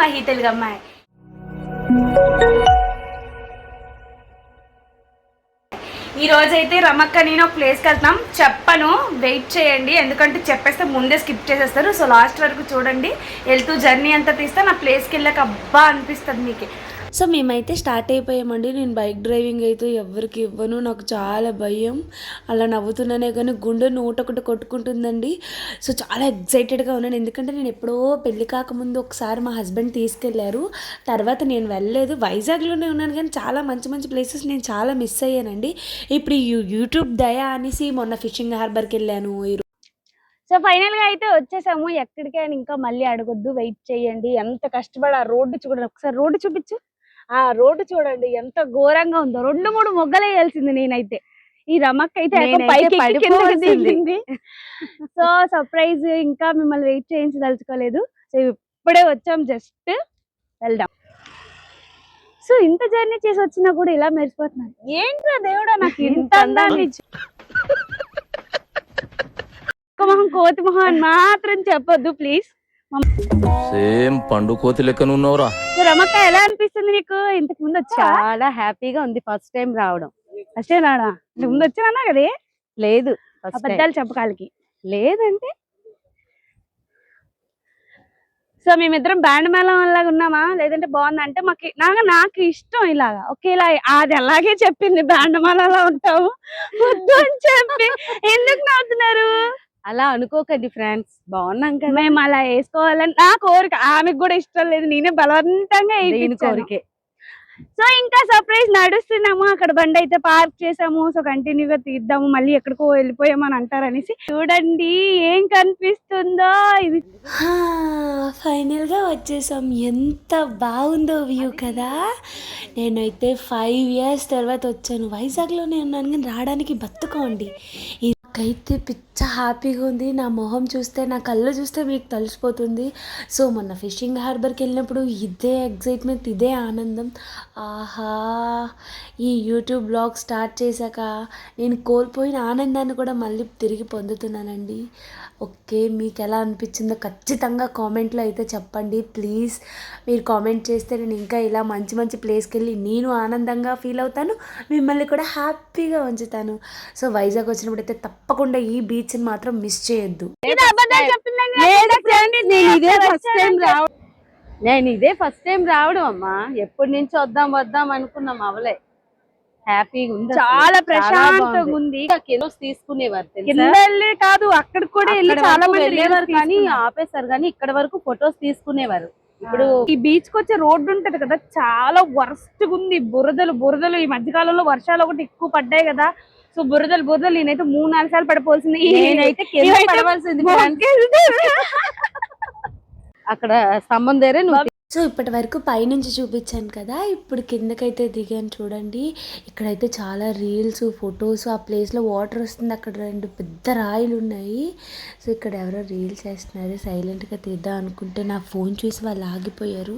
మహి తెలుగు అమ్మాయి ఈ రోజైతే రమక్క నేను ఒక ప్లేస్కి వెళ్తాం చెప్పను వెయిట్ చేయండి. ఎందుకంటే చెప్పేస్తే ముందే స్కిప్ చేసేస్తారు. సో లాస్ట్ వరకు చూడండి. వెళ్తూ జర్నీ అంతా తీస్తే నా ప్లేస్కి వెళ్ళాక అబ్బా అనిపిస్తుంది మీకు. సో మేమైతే స్టార్ట్ అయిపోయామండి. నేను బైక్ డ్రైవింగ్ అయితే ఎవరికి ఇవ్వను. నాకు చాలా భయం. అలా నవ్వుతున్నానే కానీ గుండె నూటొకటి కొట్టుకుంటుందండి. సో చాలా ఎగ్జైటెడ్గా ఉన్నాను. ఎందుకంటే నేను ఎప్పుడో పెళ్ళి కాకముందు ఒకసారి మా హస్బెండ్ తీసుకెళ్ళారు. తర్వాత నేను వెళ్ళలేదు. వైజాగ్లోనే ఉన్నాను కానీ చాలా మంచి మంచి ప్లేసెస్ నేను చాలా మిస్ అయ్యానండి. ఇప్పుడు ఈ యూ- యూట్యూబ్ దయా అనేసి మొన్న ఫిషింగ్ హార్బర్కి వెళ్ళాను. సో ఫైనల్గా అయితే వచ్చేసాము. ఎక్కడికైనా ఇంకా మళ్ళీ అడగొద్దు. వెయిట్ చేయండి. ఎంత కష్టపడి ఆ రోడ్డు చూడండి. ఒకసారి రోడ్డు చూపించు. ఆ రోడ్డు చూడండి ఎంత ఘోరంగా ఉందో. రెండు మూడు మొగ్గలు వేయాల్సింది నేనైతే. ఈ రమక్ అయితే పైకి. దిగింది. సో సర్ప్రైజ్ ఇంకా మిమ్మల్ని వెయిట్ చేయించదలుచుకోలేదు. సో ఇప్పుడే వచ్చాం జస్ట్ వెళ్దాం. సో ఇంత జర్నీ చేసి వచ్చినా కూడా ఇలా మెరిసిపోతున్నాను. ఏంట్రా దేవుడా నాకు ఇంత అందాన్ని మొహం కోతి మొహం అని మాత్రం చెప్పొద్దు ప్లీజ్ సేమ్ పండు కోతి లెక్కన ఉన్నావురా రమక్క ఎలా అనిపిస్తుంది నీకు? ఇంతకు ముందు వచ్చా? చాలా హ్యాపీగా ఉంది ఫస్ట్ టైం రావడం. అసే రాడా ఇంతకు ముందు వచ్చినా కదే? లేదు. అబద్ధాలు చెప్పకాలకి. లేదంటే సో మేమిద్దరం బ్యాండ్ మేళం లాగా ఉన్నామా? లేదంటే బాగుందా? అంటే మాకు నాకు నాకు ఇష్టం ఇలాగా. ఒకేలా అది అలాగే చెప్పింది బ్యాండ్ మేళంలో ఉంటావు. వద్దు అని చెప్పి. ఎందుకు నవ్వుతున్నారు? అలా అనుకోకండి ఫ్రెండ్స్. బాగున్నాం కదా. మేము అలా వేసుకోవాలని నా కోరిక. ఆమెకు కూడా ఇష్టం లేదు. నేనే బలవంతంగా. కోరికే. సో ఇంకా సర్ప్రైజ్ నడుస్తున్నాము. అక్కడ బండి అయితే పార్క్ చేసాము సో కంటిన్యూగా తీద్దాము. మళ్ళీ ఎక్కడికో వెళ్ళిపోయామని అంటారు అనేసి చూడండి ఏం కనిపిస్తుందో ఇది. ఫైనల్గా వచ్చేసాం. ఎంత బాగుందో వ్యూ కదా. నేనైతే ఫైవ్ ఇయర్స్ తర్వాత వచ్చాను. వైజాగ్లోనే ఉన్నాను కానీ రావడానికి బతుకోండి నాకైతే పిచ్చ హ్యాపీగా ఉంది. నా మొహం చూస్తే నా కళ్ళు చూస్తే మీకు తలిసిపోతుంది. సో మొన్న ఫిషింగ్ హార్బర్కి వెళ్ళినప్పుడు ఇదే ఎగ్జైట్మెంట్ ఇదే ఆనందం. ఆహా! ఈ యూట్యూబ్ బ్లాగ్ స్టార్ట్ చేశాక నేను కోల్పోయిన ఆనందాన్ని కూడా మళ్ళీ తిరిగి పొందుతున్నానండి. ఓకే మీకు ఎలా అనిపించిందో ఖచ్చితంగా కామెంట్లో అయితే చెప్పండి. ప్లీజ్ మీరు కామెంట్ చేస్తే నేను ఇంకా ఇలా మంచి మంచి ప్లేస్కి వెళ్ళి నేను ఆనందంగా ఫీల్ అవుతాను మిమ్మల్ని కూడా హ్యాపీగా ఉంచుతాను. సో వైజాగ్ వచ్చినప్పుడు అయితే తప్పకుండా ఈ బీచ్ని మాత్రం మిస్ చేయొద్దు. నేను ఇదే ఫస్ట్ టైం రావడం అమ్మా. ఎప్పటి నుంచి వద్దాం వద్దాం అనుకున్నాం అవలే. హ్యాపీగా ఉంది. చాలా ప్రశాంతంగా. ఉంది కిందోస్ తీసుకునేవారు తెలుసా? కింద వెళ్ళి కాదు అక్కడికి కూడా వెళ్ళి అక్కడ చాలా మంది వెళ్ళేవారు కానీ. ఆపేశారు కానీ ఇక్కడ వరకు ఫొటోస్ తీసుకునేవారు ఇప్పుడు ఈ బీచ్కి వచ్చే రోడ్డు ఉంటది కదా చాలా వర్స్ట్ ఉంది బురదలు బురదలు ఈ మధ్యకాలంలో వర్షాలు ఒకటి ఎక్కువ పడ్డాయి కదా సో బురదలు బురదలు నేనైతే మూడు నాలుగు సార్లు పడిపోవాల్సింది నేనైతే పడవలసింది. అక్కడ స్తంభం దగ్గరే నువ్వు సో ఇప్పటి వరకు పైనుంచి చూపించాను కదా ఇప్పుడు కిందకైతే దిగాను చూడండి. ఇక్కడైతే చాలా రీల్స్ ఫొటోస్ ఆ ప్లేస్లో వాటర్ వస్తుంది. అక్కడ రెండు పెద్ద రాయిలు ఉన్నాయి. సో ఇక్కడ ఎవరో రీల్స్ వేస్తున్నారు సైలెంట్గా తీద్దాం అనుకుంటే నా ఫోన్ చూసి వాళ్ళు ఆగిపోయారు.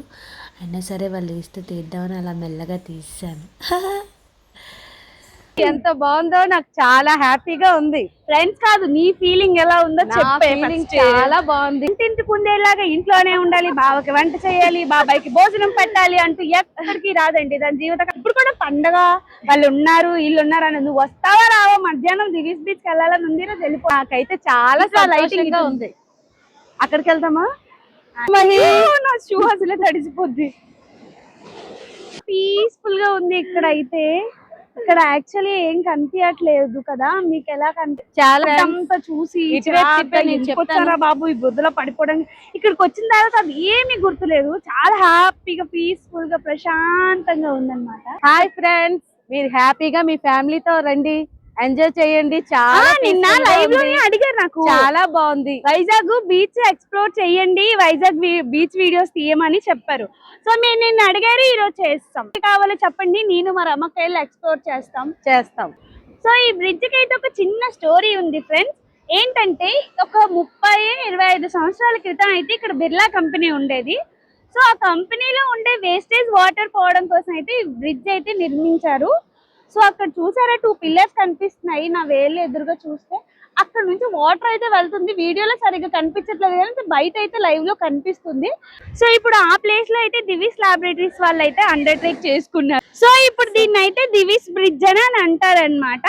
అయినా సరే వాళ్ళు వేస్తే తీద్దామని అలా మెల్లగా తీసాను ఎంత బాగుందో నాకు చాలా హ్యాపీగా ఉంది. ఫ్రెండ్స్ కాదు నీ ఫీలింగ్ ఎలా ఉందో చెప్పే first. చాలా బాగుంది. ఇంటింటికి ఉండేలాగా ఇంట్లోనే ఉండాలి బావకి వంట చేయాలి బాబాయ్కి భోజనం పెట్టాలి అంటూ ఎక్కడికి రాదండి. దాని జీవితం ఇప్పుడు కూడా పండగ వాళ్ళు ఉన్నారు వీళ్ళు ఉన్నారు అని నువ్వు వస్తావా రావా మధ్యాహ్నం దివీస్ బీచ్కి వెళ్ళాలని ఉంది రోజు వెళ్ళిపో. నాకైతే చాలా లైటింగ్ ఇది ఉంది. అక్కడికి వెళ్తామా? నా షూ అసలే తడిసిపోద్ది. పీస్ఫుల్గా ఉంది ఇక్కడ అయితే. ఇక్కడ యాక్చువల్లీ ఏం కనిపించట్లేదు కదా. మీకు ఎలా కనిపి? చాలా అంతా చూసి. వచ్చారా బాబు ఈ బుద్ధలో పడిపోవడం? ఇక్కడికి వచ్చిన తర్వాత అది ఏమీ గుర్తులేదు. చాలా హ్యాపీగా పీస్ఫుల్గా ప్రశాంతంగా ఉందన్నమాట. హాయ్ ఫ్రెండ్స్ మీరు హ్యాపీగా మీ ఫ్యామిలీతో రండి. ఎంజాయ్ చేయండి. చాలా నిన్న లైవ్. లోనే అడిగారు నాకు. చాలా బాగుంది. వైజాగ్ బీచ్ ఎక్స్ప్లోర్ చేయండి. వైజాగ్ బీచ్ వీడియోస్ తీయమని చెప్పారు. సో మేము నిన్ను అడిగారు ఈ రోజు చేస్తాం కావాలో చెప్పండి. నేను మా రమ్మకాయలు ఎక్స్ప్లోర్ చేస్తాం. చేస్తాం. సో ఈ బ్రిడ్జ్కి అయితే ఒక చిన్న స్టోరీ ఉంది ఫ్రెండ్స్ ఏంటంటే ఒక ముప్పై ఇరవై ఐదు సంవత్సరాల క్రితం అయితే ఇక్కడ బిర్లా కంపెనీ ఉండేది. సో ఆ కంపెనీలో ఉండే వేస్టేజ్ వాటర్ పోవడం కోసం అయితే ఈ బ్రిడ్జ్ అయితే నిర్మించారు. సో అక్కడ చూసారా టూ పిల్లర్స్ కనిపిస్తున్నాయి. నా వేలు ఎదురుగా చూస్తే అక్కడ నుంచి వాటర్ అయితే వెళ్తుంది. వీడియోలో సరిగ్గా కనిపించట్లేదు కానీ బయట అయితే లైవ్లో కనిపిస్తుంది. సో ఇప్పుడు ఆ ప్లేస్లో అయితే దివిస్ లాబొరేటరీస్ వాళ్ళు అయితే అండర్టేక్ చేసుకున్నారు. సో ఇప్పుడు దీన్ని అయితే దివిస్ బ్రిడ్జ్ అని అని అంటారనమాట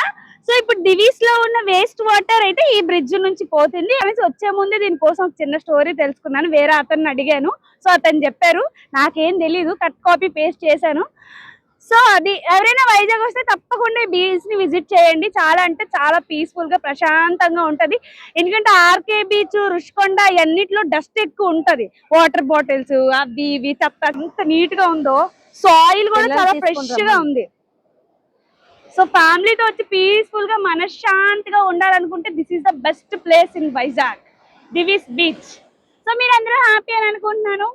సో ఇప్పుడు దివీస్లో ఉన్న వేస్ట్ వాటర్ అయితే ఈ బ్రిడ్జ్ నుంచి పోతుంది. అనేసి వచ్చే ముందే దీనికోసం ఒక చిన్న స్టోరీ తెలుసుకున్నాను. వేరే అతన్ని అడిగాను. సో అతను చెప్పారు నాకేం తెలీదు కట్ కాపీ పేస్ట్ చేశాను. సో అది ఎవరైనా వైజాగ్ వస్తే తప్పకుండా ఈ బీచ్ని విజిట్ చేయండి. చాలా అంటే చాలా పీస్ఫుల్గా ప్రశాంతంగా ఉంటది. ఎందుకంటే ఆర్కే బీచ్ రుషికొండ ఇవన్నిట్లో డస్ట్ ఎక్కువ ఉంటది. వాటర్ బాటిల్స్ అవి ఇవి చెత్త ఎంత నీట్గా ఉందో. సాయిల్ కూడా చాలా ఫ్రెష్గా. ఉంది. సో ఫ్యామిలీతో వచ్చి పీస్ఫుల్గా మనశ్శాంతిగా ఉండాలనుకుంటే this is the best place in Vizag. Divi's beach so మీరు అందరూ హ్యాపీ అని అనుకుంటున్నాను.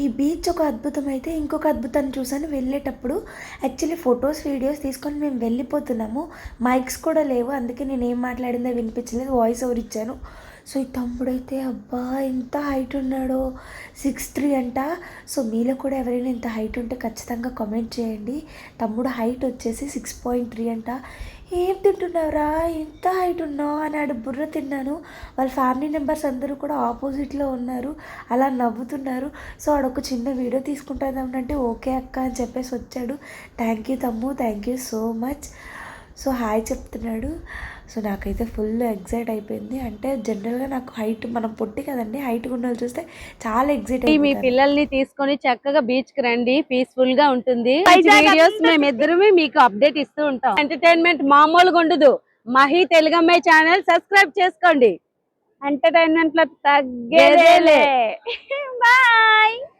ఈ బీచ్ ఒక అద్భుతం అయితే ఇంకొక అద్భుతాన్ని చూసాను వెళ్ళేటప్పుడు యాక్చువల్లీ ఫొటోస్ వీడియోస్ తీసుకొని మేము వెళ్ళిపోతున్నాము. మైక్స్ కూడా లేవు అందుకే నేను ఏం మాట్లాడిందో వినిపించలేదు. వాయిస్ ఓవర్ ఇచ్చాను. సో ఈ తమ్ముడైతే అబ్బా ఎంత హైట్ ఉన్నాడో. సిక్స్ త్రీ అంట. సో మీలో కూడా ఎవరైనా ఇంత హైట్ ఉంటే ఖచ్చితంగా కామెంట్ చేయండి. తమ్ముడు హైట్ వచ్చేసి సిక్స్ పాయింట్ త్రీ అంట. ఏం తింటున్నావురా? ఎంత హైట్ ఉన్నావు? అన్నాడు. బుర్ర తిన్నాను. వాళ్ళ ఫ్యామిలీ మెంబర్స్ అందరూ కూడా ఆపోజిట్లో ఉన్నారు. అలా నవ్వుతున్నారు. సో ఆడొక చిన్న వీడియో తీసుకుంటానంటే ఓకే అక్క అని చెప్పేసి వచ్చాడు. Thank you thumb. Thank you so much so hi చెప్తున్నాడు. సో నాకైతే ఫుల్ ఎగ్జైట్ అయిపోయింది. అంటే జనరల్గా నాకు హైట్ మనం పొట్టి కదండి హైట్ ఉన్న చూస్తే చాలా ఎగ్జైట్ మీ పిల్లల్ని తీసుకొని చక్కగా బీచ్కి రండి పీస్ఫుల్గా ఉంటుంది. వీడియోస్ మేమిద్దరమే మీకు అప్డేట్ ఇస్తూ ఉంటాం. ఎంటర్టైన్మెంట్ మామూలుగా ఉండదు. మహి తెలుగమ్మాయి ఛానల్ సబ్స్క్రైబ్ చేసుకోండి. ఎంటర్టైన్మెంట్లో తగ్గేదేలే. బాయ్